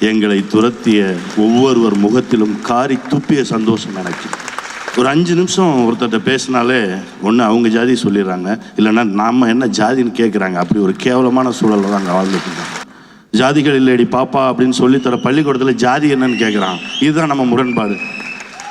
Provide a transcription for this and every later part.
எங்களை துரத்திய ஒவ்வொருவர் முகத்திலும் காரி துப்பிய சந்தோஷம் எனக்கு. ஒரு அஞ்சு நிமிஷம் ஒருத்தர்கிட்ட பேசினாலே ஒன்று அவங்க ஜாதி சொல்லிடுறாங்க இல்லைன்னா நாம் என்ன ஜாதின்னு கேட்குறாங்க அப்படி ஒரு கேவலமான சூழலில் தான் அங்கே வாழ்ந்துட்டு இருக்காங்க ஜாதிகள் இல்லைடி பாப்பா அப்படின்னு சொல்லித்தர பள்ளிக்கூடத்தில் ஜாதி என்னன்னு கேட்குறான் இதுதான் நம்ம முரண்பாடு.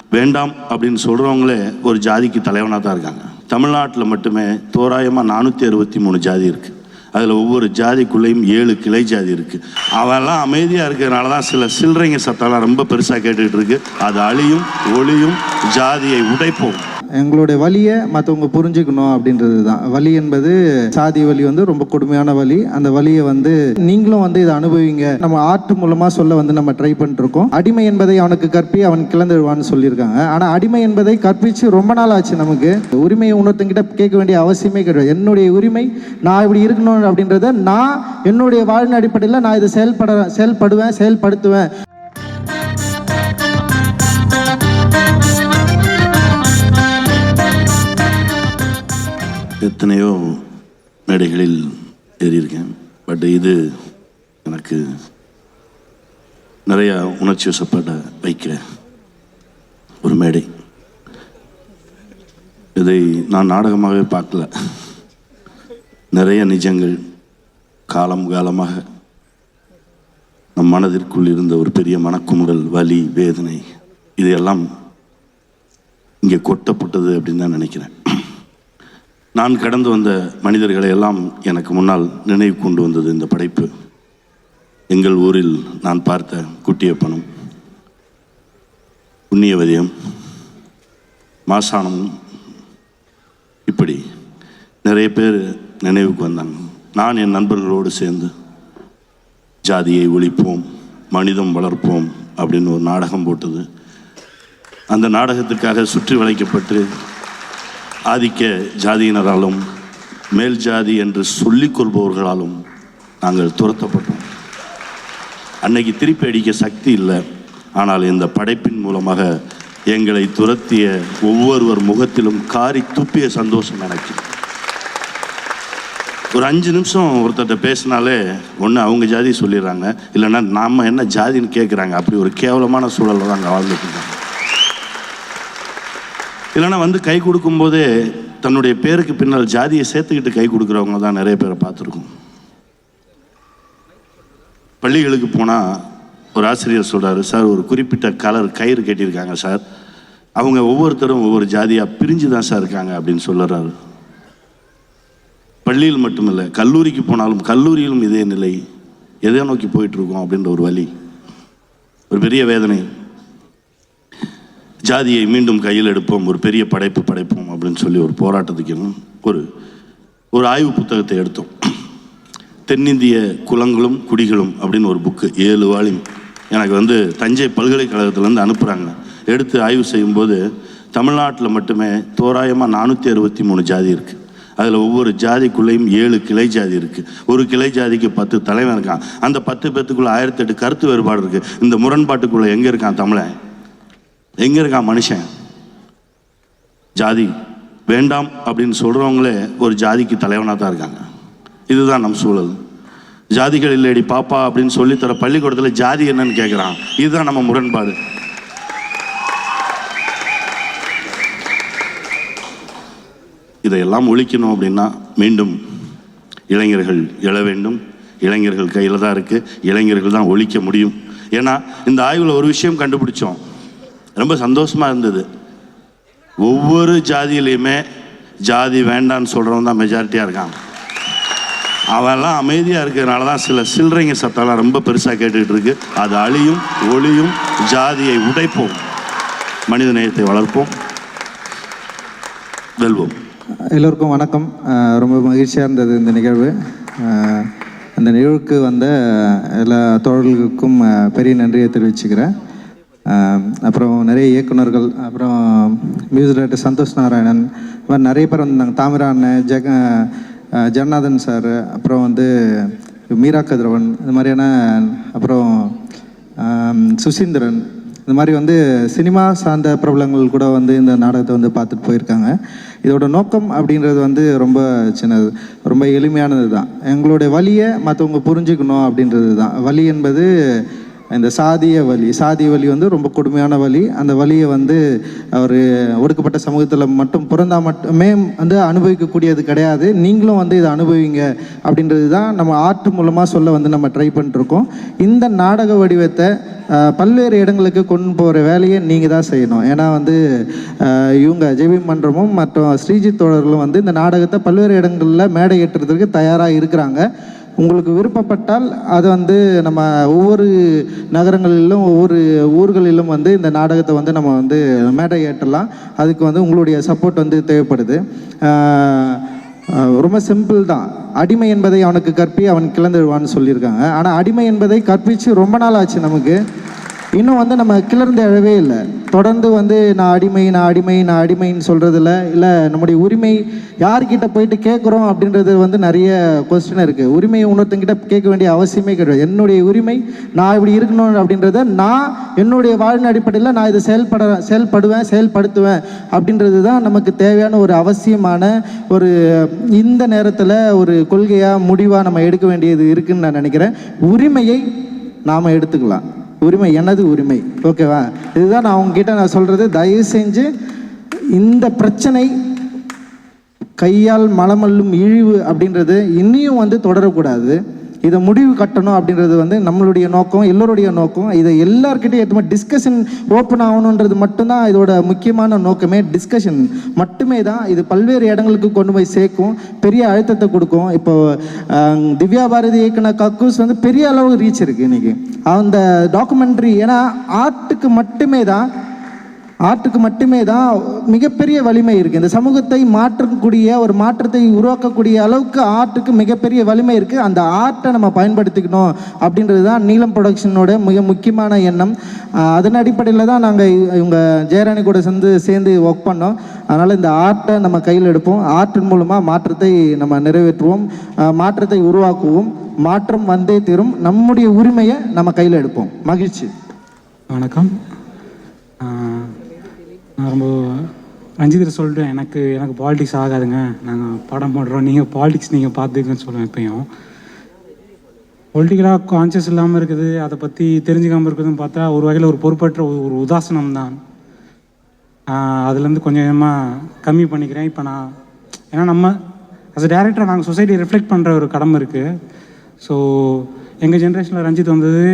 வேண்டாம் அப்படின்னு சொல்கிறவங்களே ஒரு ஜாதிக்கு தலைவனாக தான் இருக்காங்க. தமிழ்நாட்டில் மட்டுமே தோராயமாக நானூற்றி அறுபத்தி மூணு ஜாதி இருக்குது அதில் ஒவ்வொரு ஜாதிக்குள்ளேயும் ஏழு கிளை ஜாதி இருக்குது அவெல்லாம் அமைதியாக இருக்கிறதுனால தான் சில சில்லறைங்க சத்தம்லாம் ரொம்ப பெருசாக கேட்டுக்கிட்டு இருக்கு. அது அழியும் ஒளியும் ஜாதியை உடைப்போம். எங்களுடைய வழியை மற்றவங்க புரிஞ்சுக்கணும் அப்படின்றது தான். வலி என்பது சாதி வலி வந்து ரொம்ப கொடுமையான வழி. அந்த வழியை வந்து நீங்களும் வந்து இதை அனுபவிங்க. நம்ம ஆர்ட் மூலமாக சொல்ல வந்து நம்ம ட்ரை பண்ணிருக்கோம் அடிமை என்பதை அவனுக்கு கற்பி அவன் கிளந்துடுவான்னு சொல்லியிருக்காங்க. ஆனால் அடிமை என்பதை கற்பிச்சு ரொம்ப நாள் ஆச்சு நமக்கு. உரிமையை உணர்த்தங்கிட்ட கேட்க வேண்டிய அவசியமே கிடையாது. என்னுடைய உரிமை நான் இப்படி இருக்கணும் அப்படின்றத நான் என்னுடைய வாழ்வின் அடிப்படையில் நான் இதை செயல்பட செயல்படுவேன் செயல்படுத்துவேன். எத்தனையோ மேடைகளில் ஏறியிருக்கேன். பட் இது எனக்கு நிறையா உணர்ச்சி வசப்பட வைக்கிற ஒரு மேடை. இதை நான் நாடகமாகவே பார்க்கல. நிறைய நிஜங்கள் காலம் காலமாக நம் மனதிற்குள் இருந்த ஒரு பெரிய மனக்குமுறல் வலி வேதனை இதையெல்லாம் இங்கே கொட்டப்பட்டது அப்படின்னு தான் நினைக்கிறேன். நான் கடந்து வந்த மனிதர்களை எல்லாம் எனக்கு முன்னால் நினைவு கொண்டு வந்தது இந்த படைப்பு. எங்கள் ஊரில் நான் பார்த்த குட்டியப்பனும் புண்ணியவதியம் மாசானமும் இப்படி நிறைய பேர் நினைவுக்கு வந்தாங்க. நான் என் நண்பர்களோடு சேர்ந்து ஜாதியை ஒழிப்போம் மனிதம் வளர்ப்போம் அப்படின்னு ஒரு நாடகம் போட்டது. அந்த நாடகத்துக்காக சுற்றி வளைக்கப்பட்டு ஆதிக்க ஜாதியினராலும் மேல் ஜாதி என்று சொல்லிக் கொள்பவர்களாலும் நாங்கள் துரத்தப்பட்டோம். அன்னைக்கு திருப்பி அடிக்க சக்தி இல்லை. ஆனால் இந்த படைப்பின் மூலமாக எங்களை துரத்திய ஒவ்வொருவர் முகத்திலும் காரி துப்பிய சந்தோஷம் எனக்கு. ஒரு அஞ்சு நிமிஷம் ஒருத்தர்கிட்ட பேசினாலே ஒன்று அவங்க ஜாதி சொல்லிடுறாங்க இல்லைன்னா நாம் என்ன ஜாதின்னு கேட்குறாங்க அப்படி ஒரு கேவலமான சூழலில் தான் அங்கே வாழ்ந்துட்டு இல்லைன்னா வந்து கை கொடுக்கும்போதே தன்னுடைய பேருக்கு பின்னால் ஜாதியை சேர்த்துக்கிட்டு கை கொடுக்குறவங்க தான் நிறைய பேரை பார்த்துருக்கோம். பள்ளிகளுக்கு போனால் ஒரு ஆசிரியர் சொல்கிறாரு சார் ஒரு குறிப்பிட்ட கலர் கயிறு கட்டியிருக்காங்க சார். அவங்க ஒவ்வொருத்தரும் ஒவ்வொரு ஜாதியாக பிரிஞ்சு தான் சார் இருக்காங்க அப்படின்னு சொல்லுறாரு. பள்ளியில் மட்டுமில்லை கல்லூரிக்கு போனாலும் கல்லூரியிலும் இதே நிலை. எதை நோக்கி போயிட்டுருக்கோம் அப்படின்ற ஒரு வழி. ஒரு பெரிய வேதனை. ஜாதியை மீண்டும் கையில் எடுப்போம் ஒரு பெரிய படைப்பு படைப்போம் அப்படின்னு சொல்லி ஒரு போராட்டத்துக்கு ஒரு ஒரு ஆய்வு புத்தகத்தை எடுத்தோம். தென்னிந்திய குலங்களும் குடிகளும் அப்படின்னு ஒரு புக்கு ஏழு வால்யூம். எனக்கு வந்து தஞ்சை பல்கலைக்கழகத்துலேருந்து அனுப்புகிறாங்க எடுத்து ஆய்வு செய்யும்போது தமிழ்நாட்டில் மட்டுமே தோராயமாக நானூற்றி அறுபத்தி மூணு ஜாதி இருக்குது அதில் ஒவ்வொரு ஜாதிக்குள்ளேயும் ஏழு கிளை ஜாதி இருக்குது ஒரு கிளை ஜாதிக்கு பத்து தலைவன் இருக்கான். அந்த பத்து பேத்துக்குள்ளே ஆயிரத்தி எட்டு கருத்து வேறுபாடு இருக்குது இந்த முரண்பாட்டுக்குள்ளே எங்கே இருக்கான் தமிழன்? எங்கே இருக்கான் மனுஷன்? ஜாதி. வேண்டாம் அப்படின்னு சொல்கிறவங்களே ஒரு ஜாதிக்கு தலைவனாக தான் இருக்காங்க. இதுதான் நம் சூழல். ஜாதிகள் இல்லைடி பாப்பா அப்படின்னு சொல்லித்தர பள்ளிக்கூடத்தில் ஜாதி என்னன்னு கேட்குறான் இதுதான் நம்ம முரண்பாடு. இதையெல்லாம் ஒழிக்கணும் அப்படின்னா மீண்டும் இளைஞர்கள் எழ வேண்டும். இளைஞர்கள் கையில் தான் இருக்குது இளைஞர்கள் தான் ஒழிக்க முடியும். ஏன்னா இந்த ஆய்வில் ஒரு விஷயம் கண்டுபிடிச்சோம். ரொம்ப சந்தோஷமாக இருந்தது. ஒவ்வொரு ஜாதியிலையுமே ஜாதி வேண்டான்னு சொல்கிறவன் தான் மெஜாரிட்டியாக இருக்கான். அவெல்லாம் அமைதியாக இருக்கிறதுனால தான் சில சில்லறைங்க சத்தம்லாம் ரொம்ப பெருசாக கேட்டுக்கிட்டு இருக்கு. அது அழியும் ஒளியும் ஜாதியை உடைப்போம். மனித நேயத்தை வளர்ப்போம். வெல்வோம். எல்லோருக்கும் வணக்கம். ரொம்ப மகிழ்ச்சியாக இருந்தது இந்த நிகழ்வு. அந்த நிகழ்வுக்கு வந்த எல்லா தோழர்களுக்கும் பெரிய நன்றியை தெரிவிச்சுக்கிறேன். அப்புறம் நிறைய இயக்குனர்கள் அப்புறம் மியூசிக் டைரக்டர் சந்தோஷ் நாராயணன் இது மாதிரி நிறைய பேர் வந்தாங்க தாமிரா அண்ணன் ஜெக ஜெகநாதன் சார் அப்புறம் வந்து மீரா கதிரவன் இந்த மாதிரியான அப்புறம் சுசீந்திரன் இந்த மாதிரி வந்து சினிமா சார்ந்த பிரபலங்கள் கூட வந்து இந்த நாடகத்தை வந்து பார்த்துட்டு போயிருக்காங்க. இதோட நோக்கம் அப்படின்றது வந்து ரொம்ப சின்னது ரொம்ப எளிமையானது தான் எங்களுடைய வலியை மற்றவங்க புரிஞ்சுக்கணும் அப்படின்றது தான் வலி என்பது இந்த சாதிய வழி சாதிய வலி வந்து ரொம்ப கொடுமையான வழி அந்த வழியை வந்து அவர் ஒடுக்கப்பட்ட சமூகத்தில் மட்டும் பிறந்தால் மட்டுமே வந்து அனுபவிக்கக்கூடியது கிடையாது. நீங்களும் வந்து இதை அனுபவிங்க அப்படின்றது தான் நம்ம ஆர்ட் மூலமாக சொல்ல வந்து நம்ம ட்ரை பண்ணிருக்கோம் இந்த நாடக வடிவத்தை பல்வேறு இடங்களுக்கு கொண்டு போகிற வேலையை நீங்கள் தான் செய்யணும். ஏன்னா வந்து இவங்க ஜெபி மன்றமும் மற்றும் ஸ்ரீஜித் தோழர்களும் வந்து இந்த நாடகத்தை பல்வேறு இடங்களில் மேடை ஏற்றுறதுக்கு தயாராக இருக்கிறாங்க. உங்களுக்கு விருப்பப்பட்டால் அது வந்து நம்ம ஒவ்வொரு நகரங்களிலும் ஒவ்வொரு ஊர்களிலும் வந்து இந்த நாடகத்தை வந்து நம்ம வந்து மேடை ஏற்றலாம் அதுக்கு வந்து உங்களுடைய சப்போர்ட் வந்து தேவைப்படுது. ரொம்ப சிம்பிள் தான். அடிமை என்பதை அவனுக்கு கற்பி அவன் கிளந்துடுவான்னு சொல்லியிருக்காங்க. ஆனால் அடிமை என்பதை கற்பித்து ரொம்ப நாள் ஆச்சு நமக்கு. இன்னும் வந்து நம்ம கிளர்ந்து எழவே இல்லை. தொடர்ந்து வந்து நான் அடிமை நான் அடிமை நான் அடிமைன்னு சொல்கிறதில்ல இல்லை நம்முடைய உரிமை யார்கிட்ட போயிட்டு கேட்குறோம் அப்படின்றது வந்து நிறைய கொஸ்டின் இருக்குது உரிமையை இன்னொருத்தங்கிட்ட கேட்க வேண்டிய அவசியமே கிடையாது. என்னுடைய உரிமை நான் இப்படி இருக்கணும் அப்படின்றத நான் என்னுடைய வாழ்வின் அடிப்படையில் நான் இதை செயல்பட செயல்படுவேன் செயல்படுத்துவேன் அப்படின்றது தான் நமக்கு தேவையான ஒரு அவசியமான ஒரு இந்த நேரத்தில் ஒரு கொள்கையாக முடிவாக நம்ம எடுக்க வேண்டியது இருக்குதுன்னு நான் நினைக்கிறேன். உரிமையை நாம் எடுத்துக்கலாம். உரிமை எனது உரிமை. ஓகேவா இதுதான் நான் உங்ககிட்ட நான் சொல்கிறது தயவு செஞ்சு இந்த பிரச்சனை கையால் மலமல்லும் இழிவு அப்படின்றது இன்னியும் வந்து தொடரக்கூடாது. இதை முடிவு கட்டணும் அப்படின்றது வந்து நம்மளுடைய நோக்கம் எல்லோருடைய நோக்கம். இதை எல்லார்கிட்டையும் எதுவுமே டிஸ்கஷன் ஓப்பன் ஆகணுன்றது மட்டும்தான் இதோட முக்கியமான நோக்கமே. டிஸ்கஷன் மட்டுமே தான் இது பல்வேறு இடங்களுக்கு கொண்டு போய் சேர்க்கும் பெரிய அழுத்தத்தை கொடுக்கும். இப்போ திவ்யா பாரதி இயக்குன கக்கூஸ் வந்து பெரிய அளவு ரீச் இருக்குது இன்றைக்கி அந்த டாக்குமெண்ட்ரி ஏன்னா ஆர்ட்டுக்கு மட்டுமே தான் ஆர்ட்டுக்கு மட்டுமே தான் மிகப்பெரிய வலிமை இருக்குது இந்த சமூகத்தை மாற்றக்கூடிய ஒரு மாற்றத்தை உருவாக்கக்கூடிய அளவுக்கு ஆர்ட்டுக்கு மிகப்பெரிய வலிமை இருக்குது அந்த ஆர்ட்டை நம்ம பயன்படுத்திக்கணும் அப்படின்றது தான் நீலம் ப்ரொடக்ஷனோட மிக முக்கியமான எண்ணம். அதன் அடிப்படையில் தான் நாங்கள் இவங்க ஜெயராணி கூட சேர்ந்து சேர்ந்து ஒர்க் பண்ணோம். அதனால் இந்த ஆர்ட்டை நம்ம கையில் எடுப்போம். ஆர்ட்டின் மூலமாக மாற்றத்தை நம்ம நிறைவேற்றுவோம். மாற்றத்தை உருவாக்குவோம். மாற்றம் வந்தே தீரும். நம்முடைய உரிமையை நம்ம கையில் எடுப்போம். மகிழ்ச்சி. வணக்கம். நான் ரொம்ப ரஞ்சிதர் சொல்லிட்டு எனக்கு எனக்கு பாலிடிக்ஸ் ஆகாதுங்க. நாங்கள் படம் போடுறோம். நீங்கள் பாலிடிக்ஸ் நீங்கள் பார்த்துக்குன்னு சொல்லுவேன் எப்பயும் பொலிட்டிக்கலாக கான்சியஸ் இல்லாமல் இருக்குது. அதை பற்றி தெரிஞ்சுக்காமல் இருக்குதுன்னு பார்த்தா ஒரு வகையில் ஒரு பொறுப்பற்ற ஒரு ஒரு உதாசனம் தான். அதுலேருந்து கொஞ்சம் கொஞ்சமாக கம்மி பண்ணிக்கிறேன். இப்போ நான் ஏன்னா நம்ம அஸ் அ டேரக்டர் நாங்கள் சொசைட்டி ரிஃப்ளெக்ட் பண்ணுற ஒரு கடமை இருக்குது ஸோ எங்கள் ஜென்ரேஷனில் ரஞ்சித் வந்தது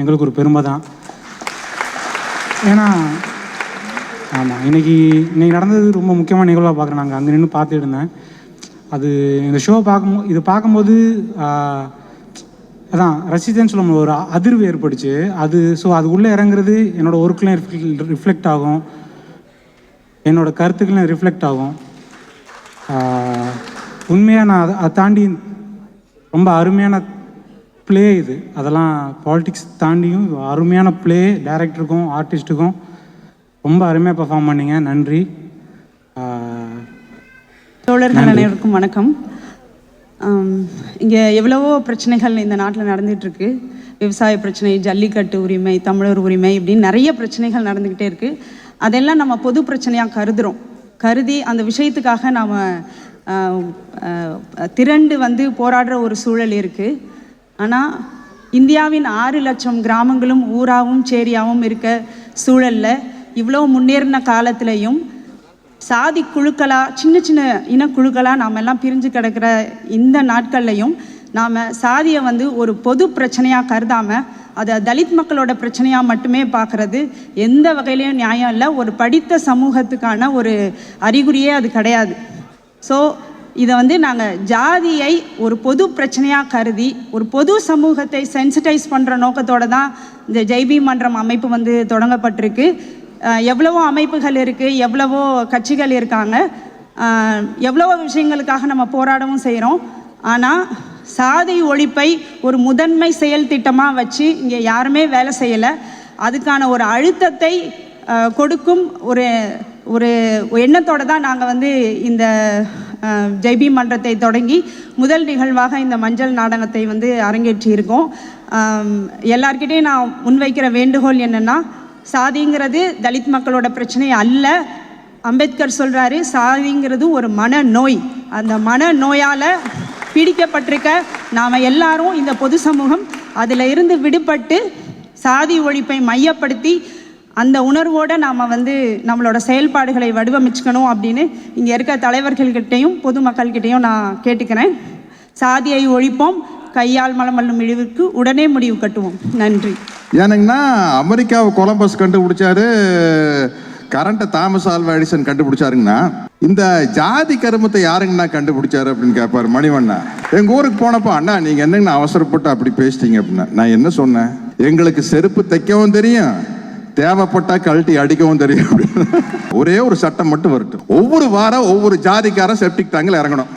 எங்களுக்கு ஒரு பெருமை தான். ஏன்னா ஆமாம் இன்னைக்கு இன்னைக்கு நடந்தது ரொம்ப முக்கியமான நிகழ்வாக பார்க்குறேன். நாங்கள் அங்கே நின்று பார்த்துட்டு இருந்தேன். அது இந்த ஷோ பார்க்கும் இது பார்க்கும்போது அதான் ரசித்தேன்னு சொல்ல ஒரு அதிர்வு ஏற்பட்டுச்சு. அது ஸோ அது உள்ளே இறங்குறது என்னோட ஒர்க்லையும் ரிஃப்ளெக்ட் ஆகும். என்னோட கருத்துக்களையும் ரிஃப்ளெக்ட் ஆகும். உண்மையாக நான் அதை அதை தாண்டி ரொம்ப அருமையான ப்ளே இது. அதெல்லாம் பாலிட்டிக்ஸ் தாண்டியும் அருமையான ப்ளே டைரக்டருக்கும் ஆர்டிஸ்ட்டுக்கும் ரொம்ப அருமையாக பெர்ஃபார்ம் பண்ணீங்க. நன்றி. தோழர்கள் அனைவருக்கும் வணக்கம். இங்கே எவ்வளவோ பிரச்சனைகள் இந்த நாட்டில் நடந்துகிட்ருக்கு விவசாய பிரச்சனை ஜல்லிக்கட்டு உரிமை தமிழர் உரிமை இப்படின்னு நிறைய பிரச்சனைகள் நடந்துக்கிட்டே இருக்குது அதெல்லாம் நம்ம பொது பிரச்சனையாக கருதுகிறோம் கருதி அந்த விஷயத்துக்காக நாம் திரண்டு வந்து போராடுற ஒரு சூழல் இருக்குது ஆனால் இந்தியாவின் ஆறு லட்சம் கிராமங்களும் ஊராவும் சேரியாவும் இருக்க சூழலில் இவ்வளோ முன்னேறின காலத்திலையும் சாதி குழுக்களாக சின்ன சின்ன இனக்குழுக்களாக நாம் எல்லாம் பிரிஞ்சு கிடக்கிற இந்த நாட்கள்லையும் நாம் சாதியை வந்து ஒரு பொது பிரச்சனையாக கருதாமல் அதை தலித் மக்களோட பிரச்சனையாக மட்டுமே பார்க்குறது எந்த வகையிலையும் நியாயம் இல்லை. ஒரு படித்த சமூகத்துக்கான ஒரு அறிகுறியே அது கிடையாது. ஸோ இதை வந்து நாங்கள் ஜாதியை ஒரு பொது பிரச்சனையாக கருதி ஒரு பொது சமூகத்தை சென்சிட்டைஸ் பண்ணுற நோக்கத்தோடு தான் இந்த ஜெய்பி மன்றம் அமைப்பு வந்து தொடங்கப்பட்டிருக்கு. எவ்வளவோ அமைப்புகள் இருக்குது எவ்வளவோ கட்சிகள் இருக்காங்க. எவ்வளவோ விஷயங்களுக்காக நம்ம போராடவும் செய்கிறோம் ஆனால் சாதி ஒழிப்பை ஒரு முதன்மை செயல் திட்டமாக வச்சு இங்கே யாருமே வேலை செய்யலை. அதுக்கான ஒரு அழுத்தத்தை கொடுக்கும் ஒரு ஒரு எண்ணத்தோடு தான் நாங்கள் வந்து இந்த ஜெய்பி மன்றத்தை தொடங்கி முதல் நிகழ்வாக இந்த மஞ்சள் நாடகத்தை வந்து அரங்கேற்றி இருக்கோம் நான் முன்வைக்கிற வேண்டுகோள் என்னென்னா சாதிங்கிறது தலித் மக்களோட பிரச்சனை அல்ல. அம்பேத்கர் சொல்கிறாரு சாதிங்கிறது ஒரு மனநோய் அந்த மனநோயால் பீடிக்கப்பட்டிருக்க நாம் எல்லாரும் இந்த பொது சமூகம் அதில் இருந்து விடுபட்டு சாதி ஒழிப்பை மையப்படுத்தி அந்த உணர்வோடு நாம் வந்து நம்மளோட செயல்பாடுகளை வடிவமைச்சுக்கணும் அப்படின்னு இங்கே இருக்க தலைவர்கள்கிட்டையும் பொதுமக்கள்கிட்டையும் நான் கேட்டுக்கிறேன். சாதியை ஒழிப்போம் கையால் மலமல்லும் இழிவுக்கு உடனே முடிவு கட்டுவோம். நன்றி. ஏனுங்கன்னா அமெரிக்காவை கொலம்பஸ் கண்டுபிடிச்சாரு கரண்ட்டை தாமஸ் ஆல்வா எடிசன் கண்டுபிடிச்சாருங்கன்னா இந்த ஜாதி கருமத்தை யாருங்கண்ணா கண்டுபிடிச்சாரு அப்படின்னு கேட்பாரு மணிவண்ணா. எங்கள் ஊருக்கு போனப்போ அண்ணா நீங்கள் என்னங்கண்ணா அவசரப்பட்டு அப்படி பேசிட்டீங்க அப்படின்னா. நான் என்ன சொன்னேன்? எங்களுக்கு செருப்பு தைக்கவும் தெரியும் தேவைப்பட்டா கழட்டி அடிக்கவும் தெரியும் ஒரே ஒரு சட்டம் மட்டும் வரட்டும். ஒவ்வொரு வாரம் ஒவ்வொரு ஜாதிக்காரன் செப்டிக் டேங்கில் இறங்கணும்.